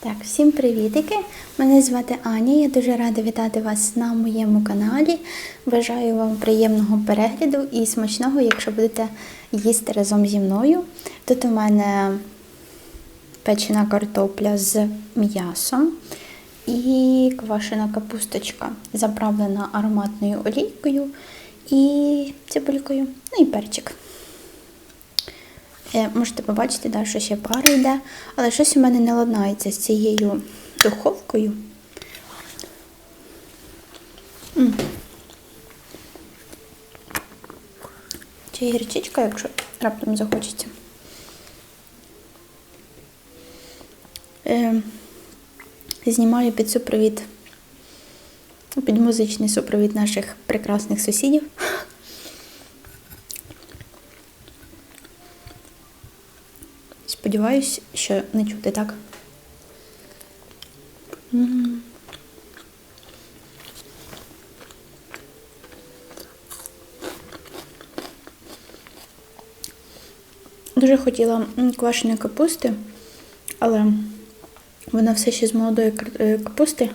Так, всім привітики! Мене звати Аня. Я дуже рада вітати вас на моєму каналі. Бажаю вам приємного перегляду і смачного, якщо будете їсти разом зі мною. Тут у мене печена картопля з м'ясом і квашена капусточка, заправлена ароматною олійкою і цибулькою, ну і перчик. Е, Можете побачити, да, що ще пара йде, але щось у мене не ладнається з цією духовкою. Чи гірчичка, якщо раптом захочеться. Е, знімаю під супровід, під музичний супровід наших прекрасних сусідів. Сподіваюсь, що не чути так. Дуже хотіла квашеної капусти, але вона все ще з молодої е, капусти.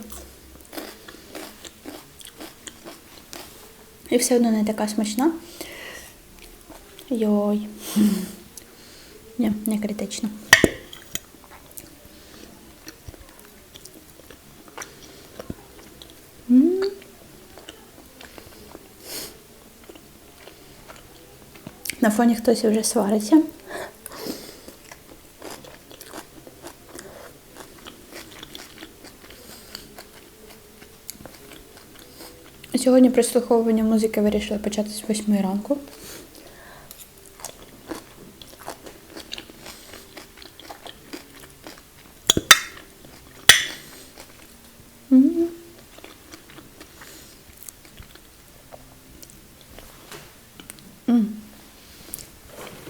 І все одно не така смачна. Йой. Ні, не критично. На фоні хтось вже свариться. Сьогодні прослуховування музики вирішили почати з 8 ранку.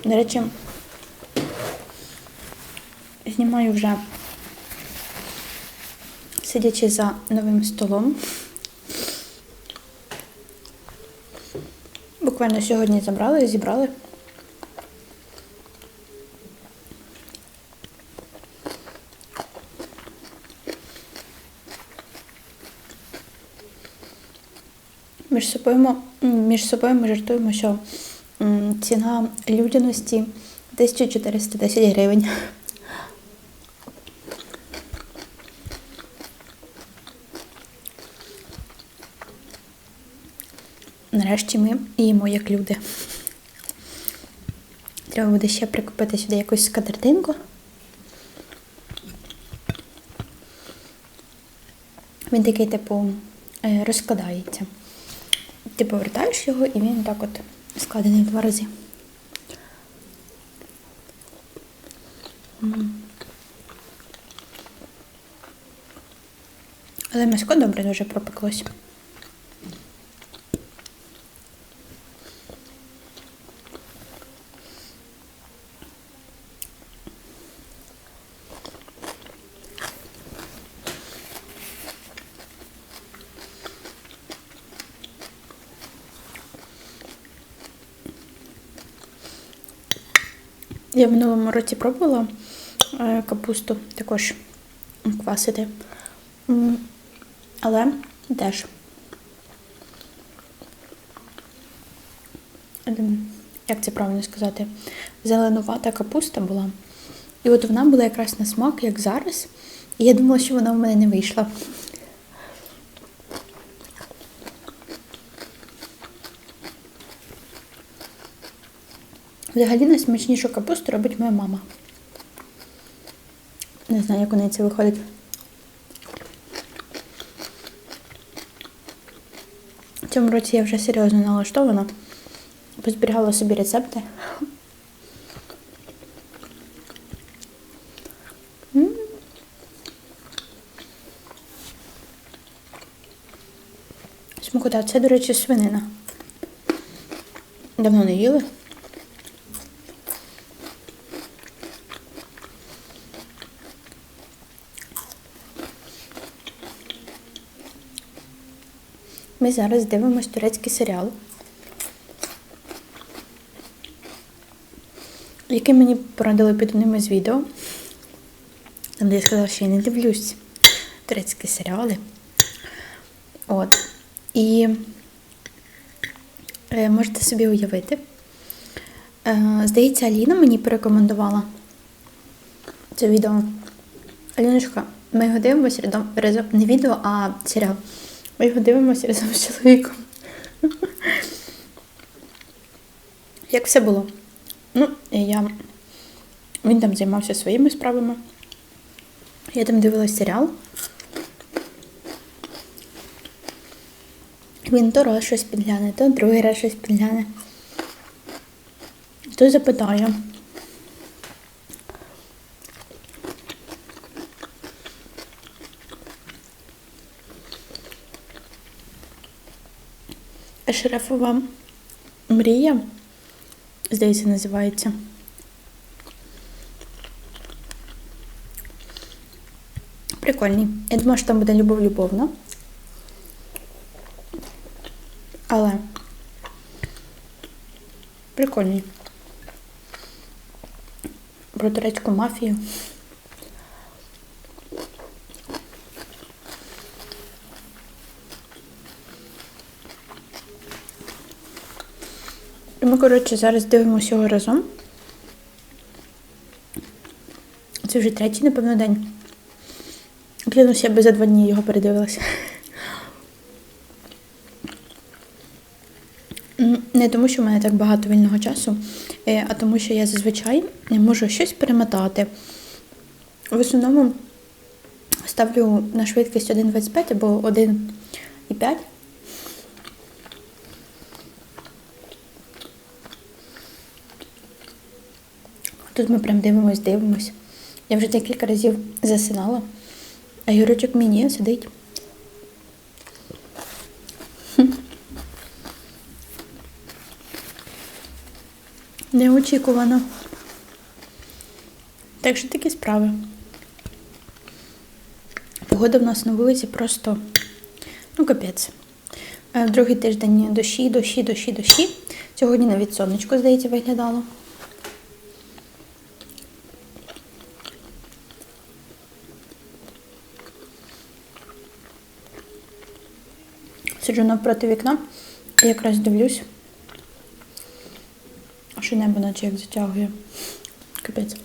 До речі, знімаю вже сидячи за новим столом. Буквально сьогодні забрали, зібрали. Між собою, між собою ми жартуємо, що ціна людяності 1410 гривень. Нарешті ми їмо як люди. Треба буде ще прикупити сюди якусь скатертинку. Він такий, типу, е, розкладається. Ти повертаєш його і він так от складений в два рази. Але м'яско добре дуже пропеклось. Я в минулому році пробувала е, капусту також квасити. Але теж. Як це правильно сказати? Зеленувата капуста була. І от вона була якраз на смак, як зараз. І я думала, що вона в мене не вийшла. Взагалі найсмачнішу капусту робить моя мама. Не знаю, як у неї це виходить. В цьому році я вже серйозно налаштована. Позберігала собі рецепти. Смакота, це, до речі, свинина. Давно не їли. Ми зараз дивимось турецький серіал, який мені порадили під одним із відео. Там, де я сказала, що я не дивлюсь турецькі серіали. От. І е, можете собі уявити. Е, здається, Аліна мені порекомендувала це відео. Аліночка, ми його дивимося разом, не відео, а серіал. Ми його дивимося разом з чоловіком. Як все було? Ну, я... Він там займався своїми справами. Я там дивилась серіал. Він то раз щось підгляне, то другий раз щось підгляне. То запитає. Шрефова мрія, здається, називається. Прикольний. Я думаю, що там буде любов-любовно. Але прикольний. Про турецьку мафію. Коротше, зараз дивимося його разом. Це вже третій, напевно, день. Клянусь, я би за два дні його передивилася. Не тому, що в мене так багато вільного часу, е, а тому, що я зазвичай не можу щось перемотати. В основному ставлю на швидкість 1,25 або 1,5. Тут ми прям дивимось, дивимось. Я вже декілька разів засинала, а Юрочок мій ні, сидить. Неочікувано. Так що такі справи. Погода в нас на вулиці просто, ну, капець. Е, Другий тиждень дощі, дощі, дощі, дощі. Сьогодні навіть сонечко, здається, виглядало. Сиджу навпроти вікна і якраз дивлюсь, що небо наче як затягує. Капець.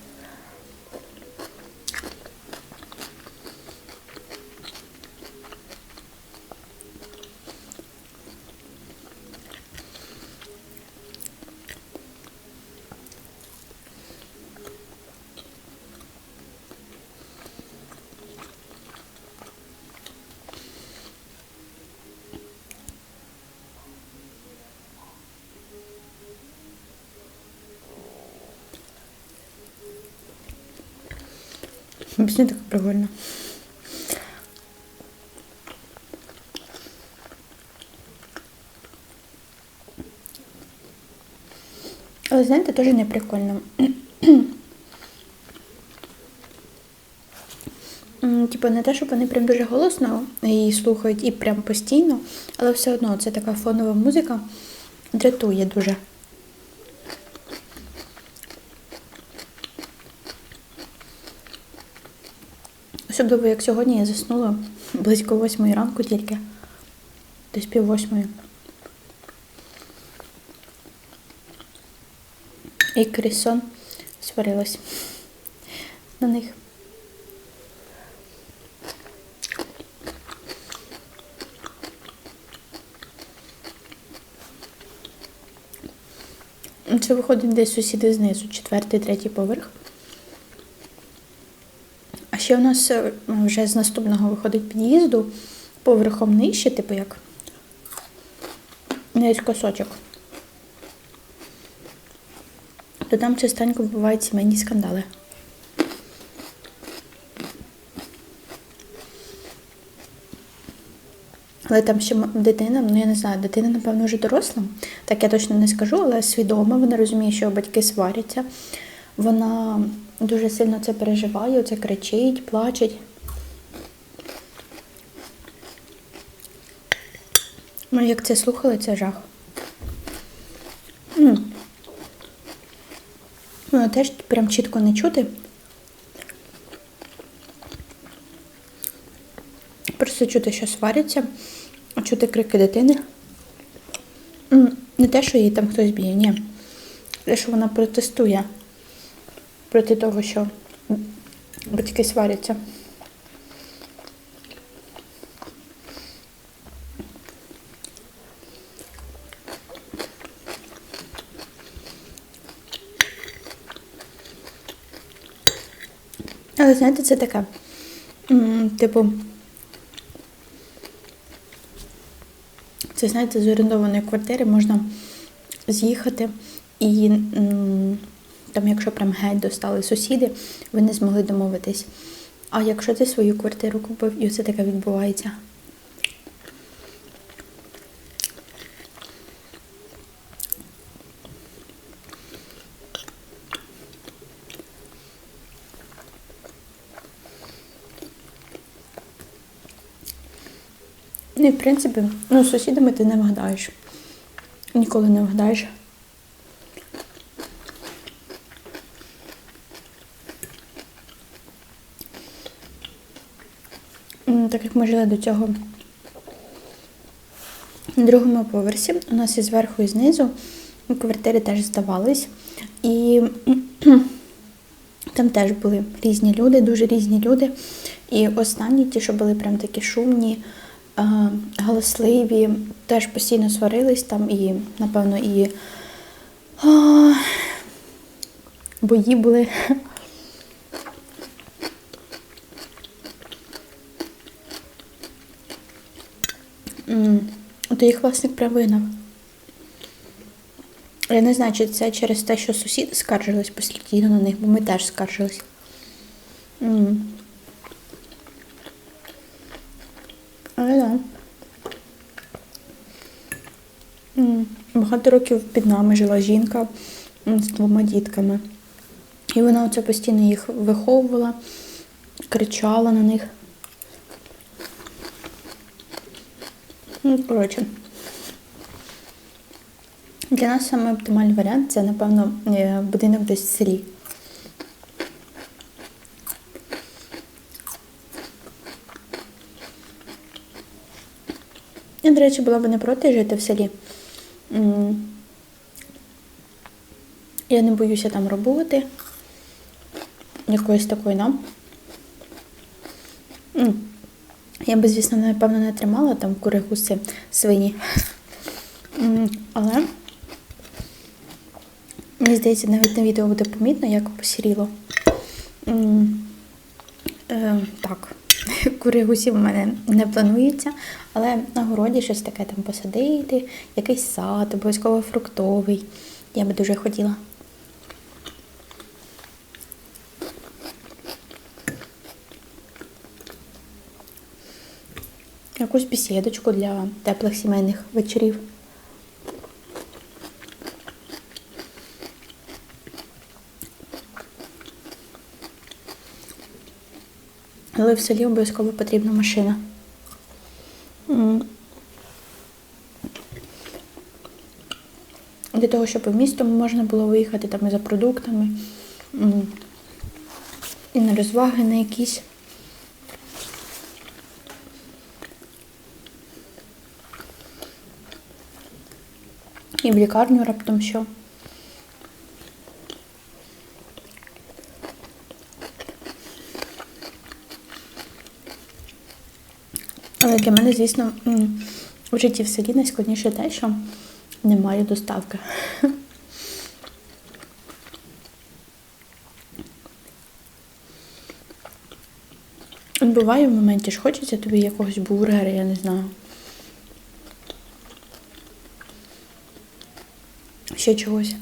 Пісня така прикольна. Але знаєте, теж не прикольно. Типу, не те, щоб вони прям дуже голосно її слухають і прям постійно, але все одно це така фонова музика дратує дуже. Особливо, як сьогодні я заснула близько восьмої ранку тільки. Десь пів восьмої. І крізь сон сварилась на них. Це виходить десь сусіди знизу, четвертий, третій поверх. Ще у нас е, вже з наступного виходить під'їзду поверхом нижче, типу як косочок. То там частенько бувають сімейні скандали. Але там ще дитина, ну я не знаю, дитина, напевно, вже доросла. Так я точно не скажу, але свідома, вона розуміє, що батьки сваряться. Вона дуже сильно це переживає, оце кричить, плачеть. Ми як це слухали, це жах. Ну, теж прям чітко не чути. Просто чути, що сваряться, чути крики дитини. Не те, що її там хтось б'є, ні. Те, що вона протестує проти того, що батьки сваряться. Але знаєте, це таке. Типу. Це знаєте, з орендованої квартири можна з'їхати і там, якщо прям геть достали сусіди, ви не змогли домовитись. А якщо ти свою квартиру купив, і це таке відбувається. Ну, в принципі, ну, з сусідами ти не вгадаєш. Ніколи не вгадаєш. М, Так як ми жили до цього на другому поверсі, у нас і зверху, і знизу квартири теж здавались. І там теж були різні люди, дуже різні люди. І останні, ті, що були прям такі шумні, галасливі, теж постійно сварились там і, напевно, і бої були. М, То їх власник прям вигнав. Я не знаю, чи це через те, що сусіди скаржились постійно на них, бо ми теж скаржились. Але да. Багато років під нами жила жінка з двома дітками. І вона оце постійно їх виховувала, кричала на них. Ну, коротше. Для нас саме оптимальний варіант це, напевно, е, будинок десь в селі. Я, до речі, була б не проти жити в селі. Я не боюся там роботи. Якоїсь такої нам. Я би, звісно, напевно, не тримала там кури, свині. Але мені здається, навіть на відео буде помітно, як посіріло. Е, Так, кури у мене не планується, але на городі щось таке там посадити, якийсь сад, обов'язково фруктовий. Я би дуже хотіла. Якусь бесідочку для теплих сімейних вечорів. Але в селі обов'язково потрібна машина. Для того, щоб в місто можна було виїхати там і за продуктами, і на розваги на якісь. І в лікарню раптом що. Але для мене, звісно, в житті в селі найскладніше те, що немає доставки. Буває в моменті ж хочеться тобі якогось бургера, я не знаю. Ще чогось.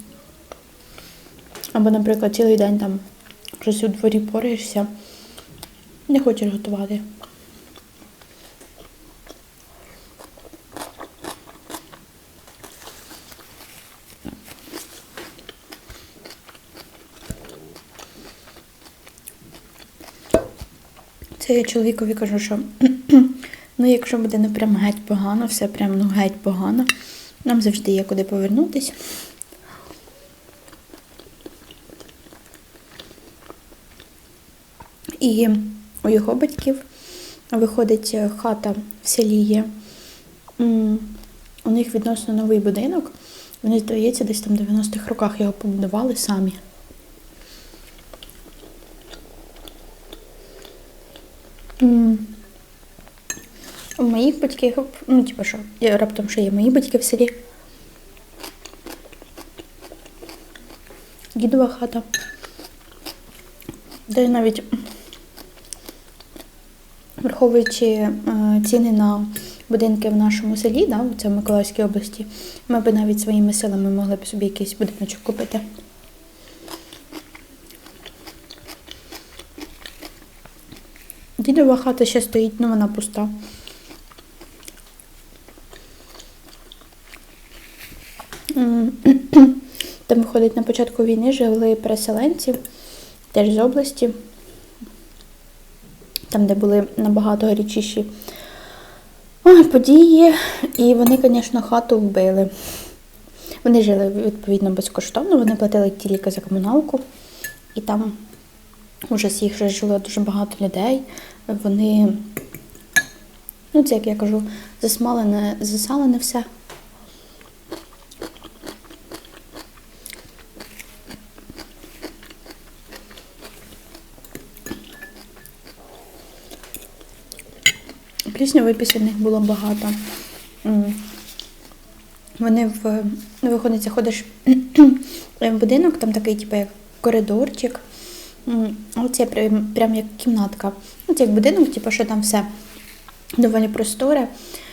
Або, наприклад, цілий день там щось у дворі пораєшся, не хочеш готувати. Це я чоловікові кажу, що ну, якщо буде ну прям геть погано, все прям ну геть погано, нам завжди є куди повернутись. І у його батьків виходить е, хата в селі є. У них відносно новий будинок. Вони, здається, десь там в 90-х роках його побудували самі. У моїх батьків, ну, типу, що, раптом що є мої батьки в селі. Дідова хата. Де навіть враховуючи е, ціни на будинки в нашому селі, да, це в Миколаївській області, ми б навіть своїми силами могли б собі якийсь будиночок купити. Дідова хата ще стоїть, ну вона пуста. Там виходить на початку війни жили переселенці, теж з області, там, де були набагато гарячіші події, і вони, звісно, хату вбили. Вони жили відповідно безкоштовно, вони платили тільки за комуналку, і там уже з їх жило дуже багато людей. Вони, ну це як я кажу, засмалене, засалене все. Пліснявої після них було багато. Вони в ну, виходить, заходиш в будинок, там такий, типу, як коридорчик. Оце прям, прям як кімнатка. Ну, це як будинок, типу, що там все доволі просторе.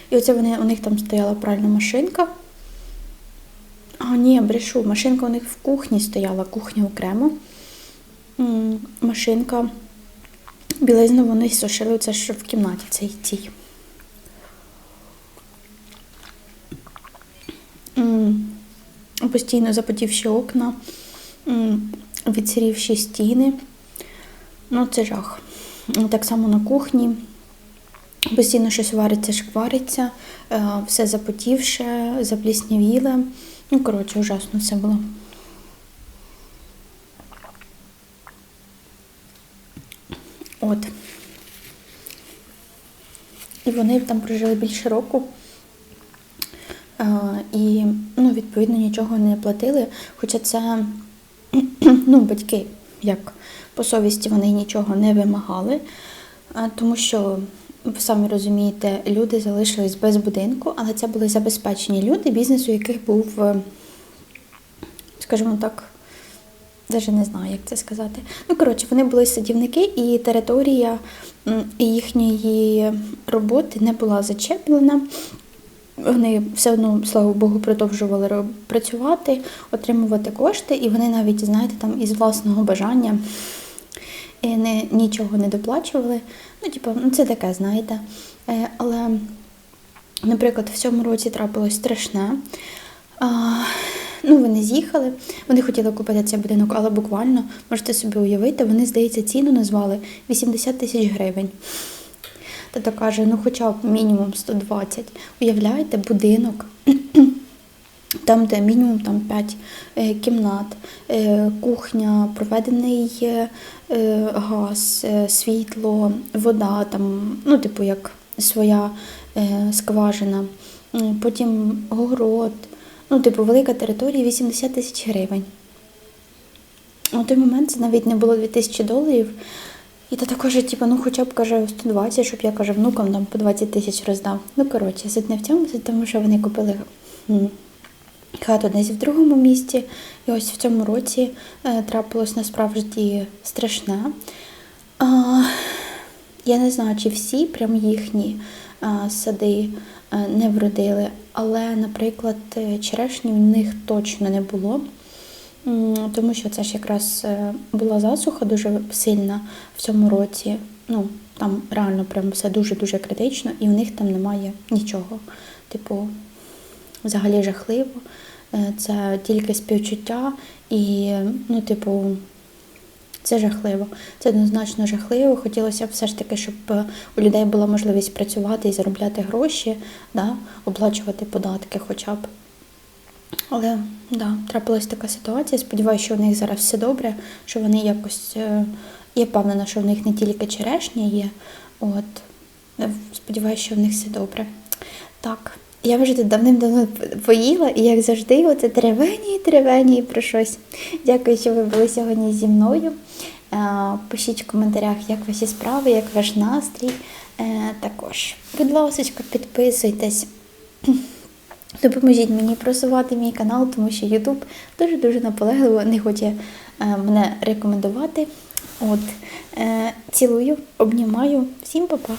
І оце вони, у них там стояла пральна машинка. А, ні, брешу, машинка у них в кухні стояла, кухня окремо. Машинка. Білизну вони це ж в кімнаті цей цій. Постійно запотівші окна, відсирівші стіни. Ну, це жах. Так само на кухні. Постійно щось вариться, шквариться, е, все запотівше, запліснявіле. Ну, коротше, ужасно це було. От. І вони там прожили більше року. І, ну, відповідно, нічого не платили. Хоча це, ну, батьки, як по совісті, вони нічого не вимагали, тому що, ви самі розумієте, люди залишились без будинку, але це були забезпечені люди, бізнес у яких був, е, скажімо так, навіть не знаю, як це сказати. Ну, коротше, вони були садівники, і територія їхньої роботи не була зачеплена. Вони все одно, слава Богу, продовжували працювати, отримувати кошти, і вони навіть, знаєте, там із власного бажання е, не, нічого не доплачували. Ну, типу, ну це таке, знаєте. Е, Але, наприклад, в цьому році трапилось страшне. Ну, вони з'їхали, вони хотіли купити цей будинок, але буквально, можете собі уявити, вони, здається, ціну назвали 80 тисяч гривень. Тато каже, ну хоча б мінімум 120. Уявляєте, будинок, там, де мінімум там 5 е, кімнат, е, кухня, проведений е, газ, світло, вода, там, ну, типу, як своя скважина, потім город, ну, типу, велика територія 80 тисяч гривень. У той момент це навіть не було 2000 доларів. І тато каже, типу, ну хоча б каже 120, щоб я каже, внукам там по 20 тисяч роздав. Ну, коротше, суть не в цьому, суть тому, що вони купили хату десь в другому місті. І ось в цьому році е, трапилось насправді страшне. А, я не знаю, чи всі прям їхні сади а, не вродили, але, наприклад, е, черешні в них точно не було. Тому що це ж якраз е, була засуха дуже сильна в цьому році. Ну, там реально прям все дуже-дуже критично, і в них там немає нічого. Типу, взагалі жахливо. Е, Це тільки співчуття і, ну, типу, це жахливо. Це однозначно жахливо. Хотілося б все ж таки, щоб е, у людей була можливість працювати і заробляти гроші, да, оплачувати податки хоча б. Але да, трапилась така ситуація. Сподіваюся, що у них зараз все добре, що вони якось. е, Я впевнена, що в них не тільки черешня є. От. Е, Сподіваюся, що в них все добре. Так, я вже тут давним-давно поїла, і як завжди, оце тревені, тревені про щось. Дякую, що ви були сьогодні зі мною. Е, Пишіть в коментарях, як ваші справи, як ваш настрій. Е, Також, будь ласка, підписуйтесь. Допоможіть мені просувати мій канал, тому що YouTube дуже-дуже наполегливо не хоче е, мене рекомендувати. От, цілую, обнімаю. Всім па-па!